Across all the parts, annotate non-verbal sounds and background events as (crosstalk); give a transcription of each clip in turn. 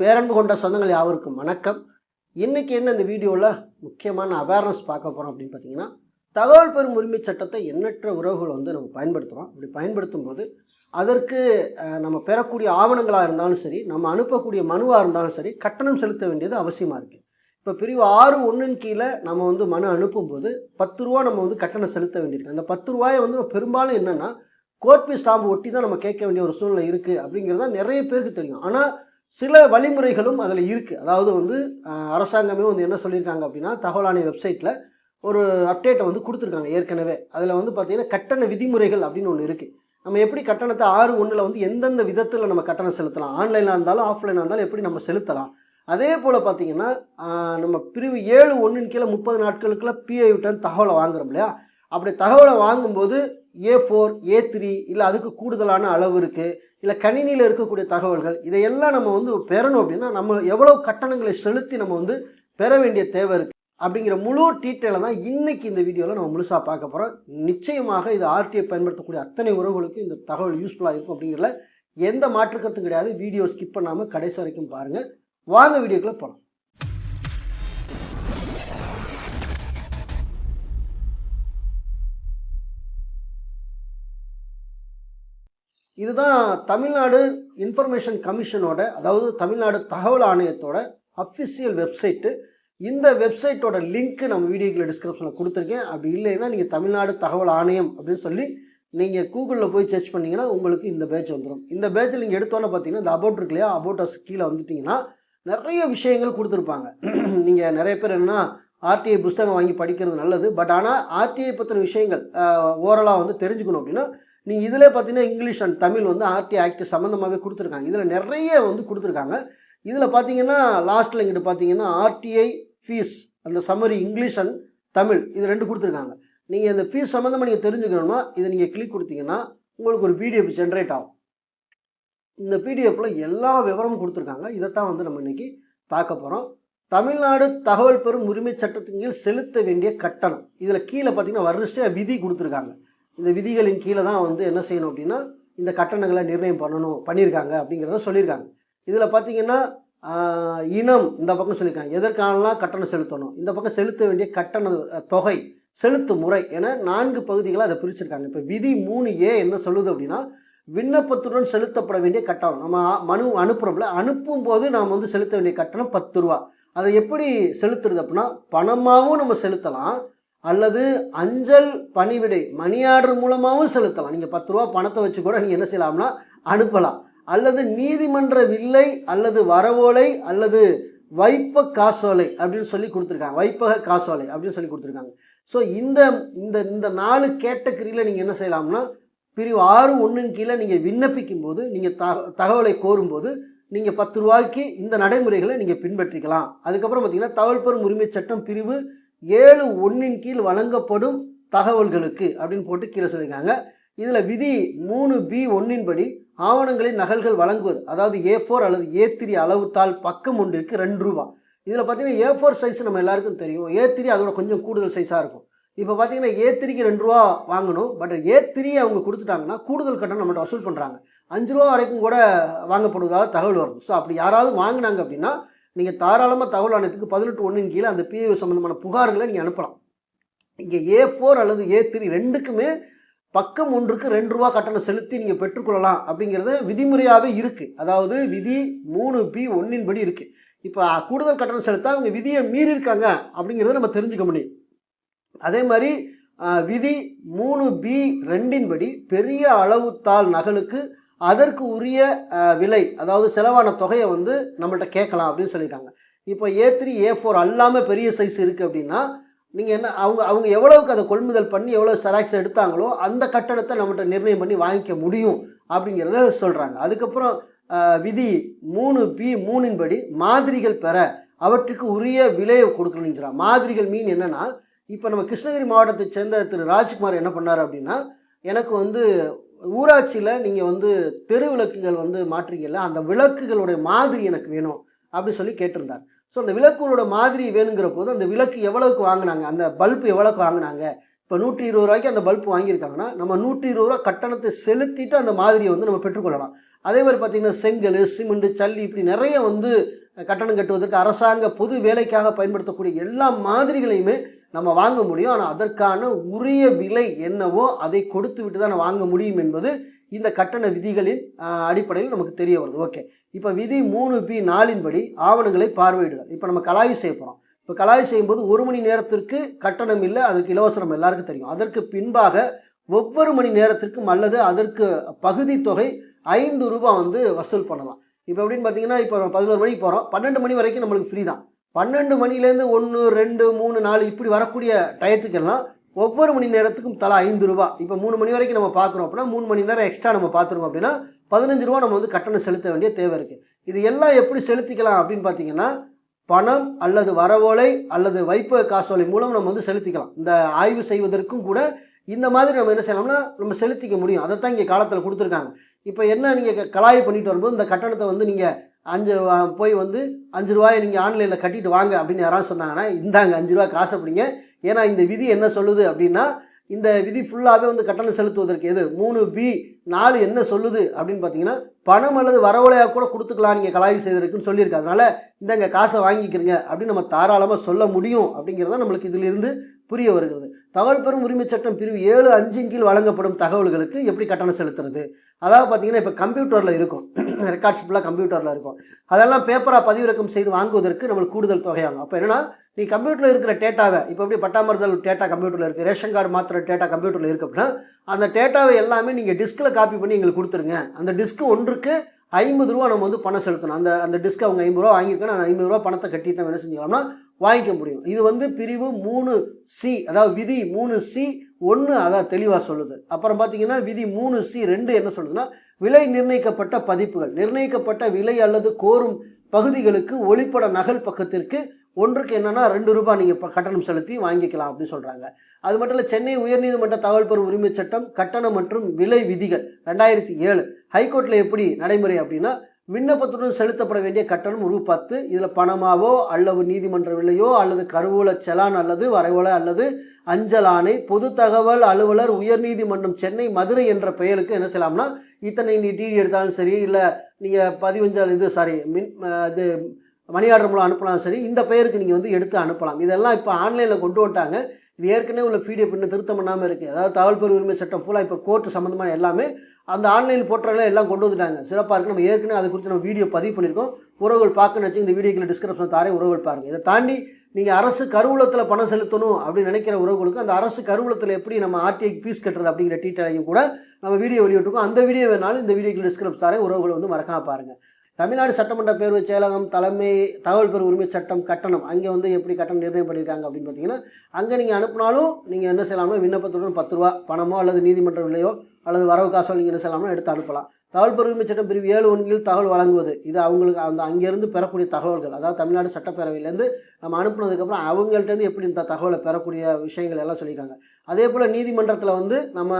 பேரன்பு கொண்ட சொந்தங்கள் யாவருக்கும் வணக்கம். இன்றைக்கி என்ன இந்த வீடியோவில் முக்கியமான அவேர்னஸ் பார்க்க போகிறோம் அப்படின்னு பார்த்தீங்கன்னா தகவல் பெறும் உரிமை சட்டத்தை எண்ணற்ற உறவுகள் வந்து நம்ம பயன்படுத்துகிறோம் அப்படி பயன்படுத்தும் போது அதற்கு நம்ம பெறக்கூடிய ஆவணங்களாக இருந்தாலும் சரி நம்ம அனுப்பக்கூடிய மனுவாக இருந்தாலும் சரி கட்டணம் செலுத்த வேண்டியது அவசியமாக இருக்குது இப்போ பிரிவு ஆறு ஒன்றின் கீழே நம்ம வந்து மனு அனுப்பும்போது பத்து ரூபா நம்ம வந்து கட்டணம் செலுத்த வேண்டியிருக்கு. அந்த பத்து ரூபாயை வந்து பெரும்பாலும் என்னென்னா கோர்ட் ஸ்டாம்பு ஒட்டி தான் நம்ம கேட்க வேண்டிய ஒரு சூழ்நிலை இருக்குது அப்படிங்கிறத நிறைய பேருக்கு தெரியும். ஆனால் சில வழிமுறைகளும் அதில் இருக்குது. அதாவது வந்து அரசாங்கமே வந்து என்ன சொல்லியிருக்காங்க அப்படின்னா தகவல் ஆணைய வெப்சைட்டில் ஒரு அப்டேட்டை வந்து கொடுத்துருக்காங்க ஏற்கனவே. அதில் வந்து பார்த்திங்கன்னா கட்டண விதிமுறைகள் அப்படின்னு ஒன்று இருக்குது நம்ம எப்படி கட்டணத்தை ஆறு ஒன்றில் வந்து எந்தெந்த விதத்தில் நம்ம கட்டணம் செலுத்தலாம்? ஆன்லைனாக இருந்தாலும் ஆஃப்லைனாக இருந்தாலும் எப்படி நம்ம செலுத்தலாம்? அதே போல் பார்த்தீங்கன்னா நம்ம பிரிவு ஏழு ஒன்றின் கீழே முப்பது நாட்களுக்குள்ள பிஐ தகவலை வாங்குறோம் இல்லையா? அப்படி தகவலை வாங்கும்போது ஏ ஃபோர் ஏ த்ரீ இல்லை அதுக்கு கூடுதலான அளவு இருக்குது இல்லை கணினியில் இருக்கக்கூடிய தகவல்கள் இதையெல்லாம் நம்ம வந்து பெறணும் அப்படின்னா நம்ம எவ்வளோ கட்டணங்களை செலுத்தி நம்ம வந்து பெற வேண்டிய தேவை இருக்குது அப்படிங்கிற முழு டீட்டெயிலை தான் இன்றைக்கி இந்த வீடியோவில் நம்ம முழுசாக பார்க்க போகிறோம் நிச்சயமாக இது ஆர்டிஐ பயன்படுத்தக்கூடிய அத்தனை உறவுகளுக்கும் இந்த தகவல் யூஸ்ஃபுல்லாக இருக்கும் அப்படிங்கிறதுல எந்த மாற்று கருத்தும் கிடையாது. வீடியோ ஸ்கிப் பண்ணாமல் கடைசி வரைக்கும் பாருங்கள் வாங்க வீடியோக்குள்ளே போகலாம் இதுதான் தமிழ்நாடு இன்ஃபர்மேஷன் கமிஷனோட அதாவது தமிழ்நாடு தகவல் ஆணையத்தோட அஃபிஷியல் வெப்சைட்டு இந்த வெப்சைட்டோட லிங்க்கு நம்ம வீடியோக்கில் டிஸ்கிரிப்ஷனில் கொடுத்துருக்கேன். அப்படி இல்லைன்னா நீங்கள் தமிழ்நாடு தகவல் ஆணையம் அப்படின்னு சொல்லி நீங்கள் கூகுளில் போய் சர்ச் பண்ணிங்கன்னா உங்களுக்கு இந்த பேட்ச் வந்துடும் இந்த பேட்சில் நீங்கள் எடுத்தோன்னே பார்த்தீங்கன்னா இந்த அபவுட் இருக்கு இல்லையா அபவுட் அஸ் கீழே வந்துட்டிங்கன்னா நிறைய விஷயங்கள் கொடுத்துருப்பாங்க. (clears throat) நீங்கள் நிறைய பேர் என்ன ஆர்டிஐ புஸ்தகம் வாங்கி படிக்கிறது நல்லது. பட் ஆனால் ஆர்டிஐ பற்றின விஷயங்கள் ஓரலாக வந்து தெரிஞ்சுக்கணும் அப்படின்னா நீங்கள் இதில் பார்த்தீங்கன்னா இங்கிலீஷ் அண்ட் தமிழ் வந்து ஆர்டி ஆக்ட் சம்மந்தமாகவே கொடுத்துருக்காங்க. இதில் நிறைய வந்து கொடுத்துருக்காங்க. இதில் பார்த்தீங்கன்னா லாஸ்ட்டில் இங்கிட்ட பார்த்தீங்கன்னா ஆர்டிஐ ஃபீஸ் அந்த சம்மரி இங்கிலீஷ் அண்ட் தமிழ் இது ரெண்டு கொடுத்துருக்காங்க. நீங்கள் இந்த ஃபீஸ் சம்மந்தமாக நீங்கள் தெரிஞ்சுக்கணும்னா இதை நீங்கள் கிளிக் கொடுத்தீங்கன்னா உங்களுக்கு ஒரு பிடிஎஃப் ஜென்ரேட் ஆகும். இந்த பிடிஎஃப்பில் எல்லா விவரமும் கொடுத்துருக்காங்க. இதைத்தான் வந்து நம்ம இன்னைக்கு பார்க்க போகிறோம் தமிழ்நாடு தகவல் பெறும் உரிமை சட்டத்தின் கீழ் செலுத்த வேண்டிய கட்டணம். இதில் கீழே பார்த்தீங்கன்னா வரிசையாக விதி கொடுத்துருக்காங்க. இந்த விதிகளின் கீழே தான் வந்து என்ன செய்யணும் அப்படின்னா இந்த கட்டணங்களை நிர்ணயம் பண்ணணும் பண்ணியிருக்காங்க அப்படிங்கிறத சொல்லியிருக்காங்க. இதில் பார்த்தீங்கன்னா இனம் இந்த பக்கம் சொல்லியிருக்காங்க. எதற்கானலாம் கட்டணம் செலுத்தணும்? இந்த பக்கம் செலுத்த வேண்டிய கட்டண தொகை செலுத்தும் முறை என நான்கு பகுதிகளாக அதை பிரிச்சிருக்காங்க. இப்போ விதி மூணு ஏ என்ன சொல்லுது அப்படின்னா விண்ணப்பத்துடன் செலுத்தப்பட வேண்டிய கட்டணம். நம்ம மனு அனுப்புகிறோம்ல அனுப்பும் போது நாம் வந்து செலுத்த வேண்டிய கட்டணம் பத்து ரூபா. அதை எப்படி செலுத்துறது அப்படின்னா பணமாகவும் நம்ம செலுத்தலாம் அல்லது அஞ்சல் பணிவிடை மணி ஆர்டர் மூலமாகவும் செலுத்தலாம். நீங்கள் பத்து ரூபா பணத்தை வச்சு கூட நீங்கள் என்ன செய்யலாம்னா அனுப்பலாம். அல்லது நீதிமன்ற வில்லை அல்லது வரவோலை அல்லது வைப்ப காசோலை அப்படின்னு சொல்லி கொடுத்துருக்காங்க. வைப்பக காசோலை அப்படின்னு சொல்லி கொடுத்துருக்காங்க. ஸோ இந்த இந்த இந்த நாலு கேட்டகரியில் நீங்கள் என்ன செய்யலாம்னா பிரிவு ஆறு ஒன்றின் கீழே நீங்கள் விண்ணப்பிக்கும் போது நீங்கள் த தகவலை கோரும்போது நீங்கள் பத்து ரூபாய்க்கு இந்த நடைமுறைகளை நீங்கள் பின்பற்றிக்கலாம். அதுக்கப்புறம் பார்த்தீங்கன்னா தகவல் பெறும் உரிமை சட்டம் பிரிவு ஏழு ஒன்றின் கீழ் வழங்கப்படும் தகவல்களுக்கு அப்படின்னு போட்டு கீழே சொல்லியிருக்காங்க. இதில் விதி மூணு பி ஒன்றின் படி ஆவணங்களின் நகல்கள் வழங்குவது அதாவது ஏ ஃபோர் அல்லது ஏ த்ரீ அளவுத்தாள் பக்கம் ஒன்றிற்கு ரெண்டு ரூபா. இதில் பார்த்தீங்கன்னா ஏ ஃபோர் சைஸ் நம்ம எல்லாருக்கும் தெரியும். ஏ த்ரீ அதோட கொஞ்சம் கூடுதல் சைஸாக இருக்கும். இப்போ பார்த்தீங்கன்னா ஏ த்ரீக்கு ரெண்டு ரூபா வாங்கணும் பட் ஏ த்ரீ அவங்க கொடுத்துட்டாங்கன்னா கூடுதல் கட்டணம் நம்மகிட்ட வசூல் பண்ணுறாங்க அஞ்சு ரூபா வரைக்கும் கூட வாங்கப்படுவதாக தகவல் வரும். ஸோ அப்படி யாராவது வாங்கினாங்க அப்படின்னா நீங்கள் தாராளமாக தகவல் ஆணையத்துக்கு பதினெட்டு ஒன்றின் கீழே அந்த பிஏஓ சம்மந்தமான புகார்களை நீங்கள் அனுப்பலாம். இங்கே ஏ ஃபோர் அல்லது ஏ த்ரீ ரெண்டுக்குமே பக்கம் ஒன்றுக்கு ரெண்டு ரூபா கட்டணம் செலுத்தி நீங்கள் பெற்றுக்கொள்ளலாம் அப்படிங்கிறது விதிமுறையாகவே இருக்குது அதாவது விதி மூணு பி ஒன்றின் படி இருக்குது இப்போ கூடுதல் கட்டணம் செலுத்தா அவங்க விதியை மீறி இருக்காங்க அப்படிங்கிறத நம்ம தெரிஞ்சுக்க முடியும். அதே மாதிரி விதி மூணு பி ரெண்டின் படி பெரிய அளவுத்தாள் நகலுக்கு அதற்கு உரிய விலை அதாவது செலவான தொகையை வந்து நம்மள்ட்ட கேட்கலாம் அப்படின்னு சொல்லியிருக்காங்க. இப்போ ஏ த்ரீ ஏ ஃபோர் அல்லாமல் பெரிய சைஸ் இருக்குது அப்படின்னா நீங்கள் என்ன அவங்க அவங்க எவ்வளவுக்கு அதை கொள்முதல் பண்ணி எவ்வளோ செராக்ஸ் எடுத்தாங்களோ அந்த கட்டணத்தை நம்மகிட்ட நிர்ணயம் பண்ணி வாங்கிக்க முடியும் அப்படிங்கிறத சொல்கிறாங்க அதுக்கப்புறம் விதி மூணு பி மூணின் படி மாதிரிகள் பெற அவற்றுக்கு உரிய விலையை கொடுக்கணுங்கிறான் மாதிரிகள் மீன் என்னென்னா இப்போ நம்ம கிருஷ்ணகிரி மாவட்டத்தை சேர்ந்த திரு ராஜ்குமார் என்ன பண்ணார் அப்படின்னா எனக்கு வந்து ஊராட்சியில் நீங்கள் வந்து தெரு விளக்குகள் வந்து மாற்றுறீங்கல்ல அந்த விளக்குகளுடைய மாதிரி எனக்கு வேணும் அப்படி சொல்லி கேட்டிருந்தார். ஸோ அந்த விளக்குகளோட மாதிரி வேணுங்கிற போது அந்த விளக்கு எவ்வளவுக்கு வாங்கினாங்க? அந்த பல்ப் எவ்வளவுக்கு வாங்கினாங்க? இப்போ நூற்றி இருபது ரூபாய்க்கு அந்த பல்ப் வாங்கியிருக்காங்கன்னா நம்ம நூற்றி இருபது ரூபா கட்டணத்தை செலுத்திட்டு அந்த மாதிரியை வந்து நம்ம பெற்றுக்கொள்ளலாம் அதே மாதிரி பார்த்திங்கன்னா செங்கல் சிமெண்ட் சல்லி இப்படி நிறைய வந்து கட்டணம் கட்டுவதற்கு அரசாங்க பொது வேலைக்காக பயன்படுத்தக்கூடிய எல்லா மாதிரிகளையுமே நம்ம வாங்க முடியும். ஆனால் அதற்கான உரிய விலை என்னவோ அதை கொடுத்து விட்டு தான் வாங்க முடியும் என்பது இந்த கட்டண விதிகளின் அடிப்படையில் நமக்கு தெரிய வருது. ஓகே. இப்போ விதி மூணு பி நாளின்படி ஆவணங்களை பார்வையிடுதல். இப்போ நம்ம கலாய்வு செய்ய போகிறோம் இப்போ கலாய்வு செய்யும்போது ஒரு மணி நேரத்திற்கு கட்டணம் இல்லை அதுக்கு இலவசம் எல்லாருக்கும் தெரியும். அதற்கு பின்பாக ஒவ்வொரு மணி நேரத்திற்கும் அல்லது அதற்கு பகுதி தொகை ஐந்து ரூபாய் வந்து வசூல் பண்ணலாம். இப்போ எப்படின்னு பார்த்தீங்கன்னா இப்போ பதினோரு மணிக்கு போகிறோம் பன்னெண்டு மணி வரைக்கும் நம்மளுக்கு ஃப்ரீ தான். பன்னெண்டு மணிலேருந்து ஒன்று ரெண்டு மூணு நாலு இப்படி வரக்கூடிய டயத்துக்கெல்லாம் ஒவ்வொரு மணி நேரத்துக்கும் தலா ஐந்து ரூபா. இப்போ மூணு மணி வரைக்கும் நம்ம பார்க்குறோம் அப்படின்னா மூணு மணி நேரம் எக்ஸ்ட்ரா நம்ம பார்த்துருக்கோம் அப்படின்னா பதினஞ்சு ரூபா நம்ம வந்து கட்டணம் செலுத்த வேண்டிய தேவை இருக்குது இது எல்லாம் எப்படி செலுத்திக்கலாம் அப்படின்னு பார்த்தீங்கன்னா பணம் அல்லது வரவோலை அல்லது வைப்ப காசோலை மூலம் நம்ம வந்து செலுத்திக்கலாம். இந்த ஆய்வு செய்வதற்கும் கூட இந்த மாதிரி நம்ம என்ன செய்யலாம்னா நம்ம செலுத்திக்க முடியும். அதை தான் இங்கே காலத்தில் கொடுத்துருக்காங்க. இப்போ என்ன நீங்கள் கலாய் பண்ணிட்டு வரும்போது இந்த கட்டணத்தை வந்து நீங்கள் அஞ்சு போய் வந்து அஞ்சு ரூபாயை நீங்கள் ஆன்லைனில் கட்டிட்டு வாங்க அப்படின்னு யாராவது சொன்னாங்கன்னா இந்தாங்க அஞ்சு ரூபா காசு அப்படிங்க. ஏன்னா இந்த விதி என்ன சொல்லுது அப்படின்னா இந்த விதி ஃபுல்லாகவே வந்து கட்டணம் செலுத்துவதற்கு எது? மூணு பி நாலு என்ன சொல்லுது அப்படின்னு பார்த்தீங்கன்னா பணம் அல்லது வரவழையாக கூட கொடுத்துக்கலாம் நீங்கள் கலாய்வு செய்திருக்குன்னு சொல்லியிருக்கு. அதனால் இந்தாங்க காசை வாங்கிக்கிறீங்க அப்படின்னு நம்ம தாராளமாக சொல்ல முடியும் அப்படிங்கிறத நம்மளுக்கு இதிலிருந்து புரிய வருகிறது. தகவல் பெறும் உரிமை சட்டம் பிரிவு ஏழு அஞ்சின் கீழ் வழங்கப்படும் தகவல்களுக்கு எப்படி கட்டணம் செலுத்துறது? அதாவது பார்த்தீங்கன்னா இப்போ கம்ப்யூட்டரில் இருக்கும். ரெக்கார்ட்ஸ் ஃபுல்லாக கம்ப்யூட்டரில் இருக்கும். அதெல்லாம் பேப்பராக பதிவிறக்கம் செய்து வாங்குவதற்கு நம்மளுக்கு கூடுதல் தொகையாகும். அப்போ என்னன்னா நீ கம்ப்யூட்டரில் இருக்கிற டேட்டாவை இப்போ எப்படி பட்டாமறுதல் டேட்டா கம்ப்யூட்டரில் இருக்குது ரேஷன் கார்டு மாத்திர டேட்டா கம்ப்யூட்டரில் இருக்குது அப்படின்னா அந்த டேட்டாவை எல்லாமே நீங்கள் டிஸ்கில் காப்பி பண்ணி எங்களுக்கு கொடுத்துருங்க. அந்த டிஸ்க் ஒன்றுக்கு ஐம்பது ரூபா நம்ம வந்து பணம் செலுத்தணும். அந்த அந்த டிஸ்க் அவங்க ஐம்பது ரூபா வாங்கியிருக்கணும் அந்த ஐம்பது ரூபா பணத்தை கட்டிட்டு நம்ம என்ன செஞ்சுக்கலாம்னா வாங்கிக்க முடியும். இது வந்து பிரிவு மூணு சி அதாவது விதி மூணு சி ஒன்று அதான் தெளிவாக சொல்லுது. அப்புறம் பார்த்தீங்கன்னா விதி மூணு சி ரெண்டு என்ன சொல்லுதுன்னா விலை நிர்ணயிக்கப்பட்ட பதிப்புகள் நிர்ணயிக்கப்பட்ட விலை அல்லது கோரும் பகுதிகளுக்கு ஒளிப்பட நகல் பக்கத்திற்கு ஒன்றுக்கு என்னென்னா ரெண்டு ரூபாய் நீங்கள் இப்போ கட்டணம் செலுத்தி வாங்கிக்கலாம் அப்படின்னு சொல்கிறாங்க அது மட்டும் இல்லை சென்னை உயர்நீதிமன்ற தகவல் பெறும் உரிமை சட்டம் கட்டணம் மற்றும் விலை விதிகள் ரெண்டாயிரத்தி ஏழு. ஹைகோர்ட்டில் எப்படி நடைமுறை அப்படின்னா விண்ணப்பத்துடன் செலுத்தப்பட வேண்டிய கட்டணம் ரூ பத்து. இதில் பணமாவோ அல்லது நீதிமன்ற விலையோ அல்லது கருவூல செலான் அல்லது வரைவோலை அல்லது அஞ்சல் ஆணை பொது தகவல் அலுவலர் உயர்நீதிமன்றம் சென்னை மதுரை என்ற பெயருக்கு என்ன செய்யலாம்னா இத்தனை நீ டிடி எடுத்தாலும் சரி இல்லை நீங்கள் பதிவஞ்சால் இது சாரி மின் இது மணி ஆர்டர் மூலம் அனுப்பலாம் சரி இந்த பெயருக்கு நீங்கள் வந்து எடுத்து அனுப்பலாம். இதெல்லாம் இப்போ ஆன்லைனில் கொண்டு வந்துட்டாங்க. இது ஏற்கனவே உள்ள பிடிஎஃப் இன்னும் திருத்தம் பண்ணாமல் இருக்குது அதாவது தகவல் பெரு உரிமை சட்டம் ஃபுல்லாக இப்போ கோர்ட்டு சம்மந்தமான எல்லாமே அந்த ஆன்லைன் போர்ட்டலில் எல்லாம் கொண்டு வந்துட்டாங்க. சிறப்பாக இருக்குது நம்ம ஏற்கனவே அதை குறித்து நம்ம வீடியோ பதிவு பண்ணியிருக்கோம். உறவுகள் பார்க்கணும்னு வச்சு இந்த வீடியோக்கில் டிஸ்கிரிப்ஷன் தாரே உறவுகள் பாருங்கள் இதை தாண்டி நீங்கள் அரசு கருவூலத்தில் பணம் செலுத்தணும் அப்படின்னு நினைக்கிற உறவுகளுக்கு அந்த அரசு கருவூலத்தில் எப்படி நம்ம ஆர்டிஐக்கு ஃபீஸ் கட்டுறது அப்படிங்கிற டீட்டெயிலையும் கூட நம்ம வீடியோ வெளியிட்டிருக்கோம். அந்த வீடியோ வேணாலும் இந்த வீடியோக்கில் டிஸ்கிரிப்ஷன் தாரேன் உறவுகளை வந்து மறக்காம பாருங்கள் தமிழ்நாடு சட்டமன்ற பேரவை செயலகம் தலைமை தகவல் பெறும் உரிமை சட்டம் கட்டணம். அங்கே வந்து எப்படி கட்டணம் நிர்ணயம் பண்ணியிருக்காங்க அப்படின்னு பார்த்தீங்கன்னா அங்கே நீங்கள் அனுப்பினாலும் நீங்கள் என்ன செய்யலாம்னா விண்ணப்பத்துடன் பத்து ரூபா பணமோ அல்லது நீதிமன்ற விலையோ அல்லது வரவு காசோ நீங்கள் என்ன செய்யலாம்னா எடுத்து அனுப்பலாம். தகவல் பெருமை சட்டம் பிரிவு ஏழு ஒன்றில் தகவல் வழங்குவது. இது அவங்களுக்கு அந்த அங்கேருந்து பெறக்கூடிய தகவல்கள். அதாவது தமிழ்நாடு சட்டப்பேரவையிலேருந்து நம்ம அனுப்புனதுக்கப்புறம் அவங்கள்ட்டேருந்து எப்படி இந்த தகவலை பெறக்கூடிய விஷயங்கள் எல்லாம் சொல்லியிருக்காங்க. அதே போல் நீதிமன்றத்தில் வந்து நம்ம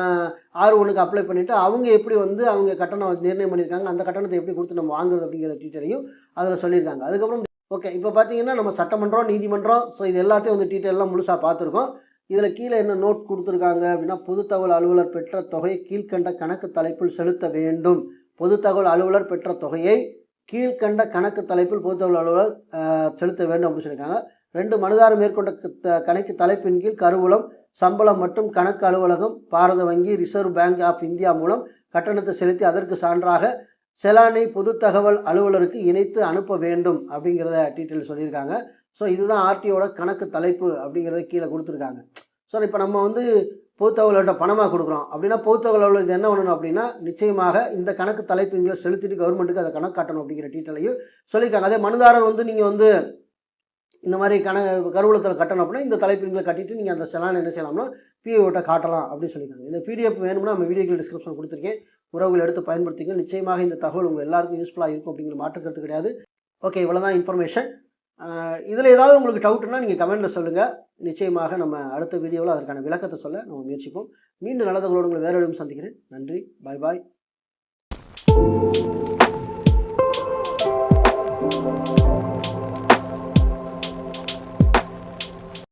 ஆறு ஒன்றுக்கு அப்ளை பண்ணிவிட்டு அவங்க எப்படி வந்து அவங்க கட்டணம் நிர்ணயம் பண்ணியிருக்காங்க அந்த கட்டணத்தை எப்படி கொடுத்து நம்ம வாங்குறது அப்படிங்கிற டீட்டெயிலையும் அதில் சொல்லியிருக்காங்க. அதுக்கப்புறம் ஓகே இப்போ பார்த்தீங்கன்னா நம்ம சட்டமன்றம் நீதிமன்றம் ஸோ இது எல்லாத்தையும் வந்து டீட்டெயிலாம் முழுசாக பார்த்துருக்கோம். இதில் கீழே என்ன நோட் கொடுத்துருக்காங்க அப்படின்னா பொது தகவல் அலுவலர் பெற்ற தொகையை கீழ்க்கண்ட கணக்கு தலைப்பில் செலுத்த வேண்டும். பொது தகவல் அலுவலர் பெற்ற தொகையை கீழ்க்கண்ட கணக்கு தலைப்பில் பொது தகவல் அலுவலர் செலுத்த வேண்டும் அப்படின்னு சொல்லியிருக்காங்க. ரெண்டு மனுதாரம் மேற்கொண்ட த- கணக்கு தலைப்பின் கீழ் கருவூலம் சம்பளம் மற்றும் கணக்கு அலுவலகம் பாரத வங்கி ரிசர்வ் பேங்க் ஆஃப் இந்தியா மூலம் கட்டணத்தை செலுத்தி அதற்கு சான்றாக செலானை பொது தகவல் அலுவலருக்கு இணைத்து அனுப்ப வேண்டும் அப்படிங்கிறத டீட்டெயில் சொல்லியிருக்காங்க. ஸோ இதுதான் ஆர்டிஓட கணக்கு தலைப்பு அப்படிங்கிறத கீழே கொடுத்துருக்காங்க. ஸோ இப்போ நம்ம வந்து பொதுத்தகவல்கிட்ட பணமாக கொடுக்குறோம். அப்படின்னா பொதுத்தகவல் அலுவலர் இது என்ன பண்ணணும் அப்படின்னா நிச்சயமாக இந்த கணக்கு தலைப்புங்களை செலுத்திட்டு கவர்மெண்ட்டுக்கு அதை கணக்கு காட்டணும் அப்படிங்கிற டீட்டெயிலையும் சொல்லியிருக்காங்க. அதே மனுதாரர் வந்து நீங்கள் வந்து இந்த மாதிரி கண கருவூலத்தில் கட்டணும் அப்படின்னா இந்த தலைப்பின்களை கட்டிட்டு நீங்கள் அந்த செலான் என்ன செய்யலாம்னா பிஓட்ட காட்டலாம் அப்படின்னு சொல்லியிருக்காங்க. இந்த பிடிஎஃப் வேணும்னா நம்ம வீடியோக்கள் டிஸ்கிரிப்ஷன் கொடுத்துருக்கேன். உறவுகள் எடுத்து பயன்படுத்திங்க நிச்சயமாக இந்த தகவல் உங்கள் எல்லாருக்கும் யூஸ்ஃபுல்லாக இருக்கும் அப்படிங்கிற மாற்றுக்கருத்து கிடையாது. ஓகே இவ்வளோதான் இன்ஃபர்மேஷன் இதில் ஏதாவது உங்களுக்கு டவுட்னா நீங்கள் கமெண்ட்டில் சொல்லுங்கள் நிச்சயமாக நம்ம அடுத்த வீடியோவில் அதற்கான விளக்கத்தை சொல்ல நம்ம முயற்சிப்போம். மீண்டும் நல்லதுகளோடு உங்களை வேறு சந்திக்கிறேன். நன்றி. பாய் பாய்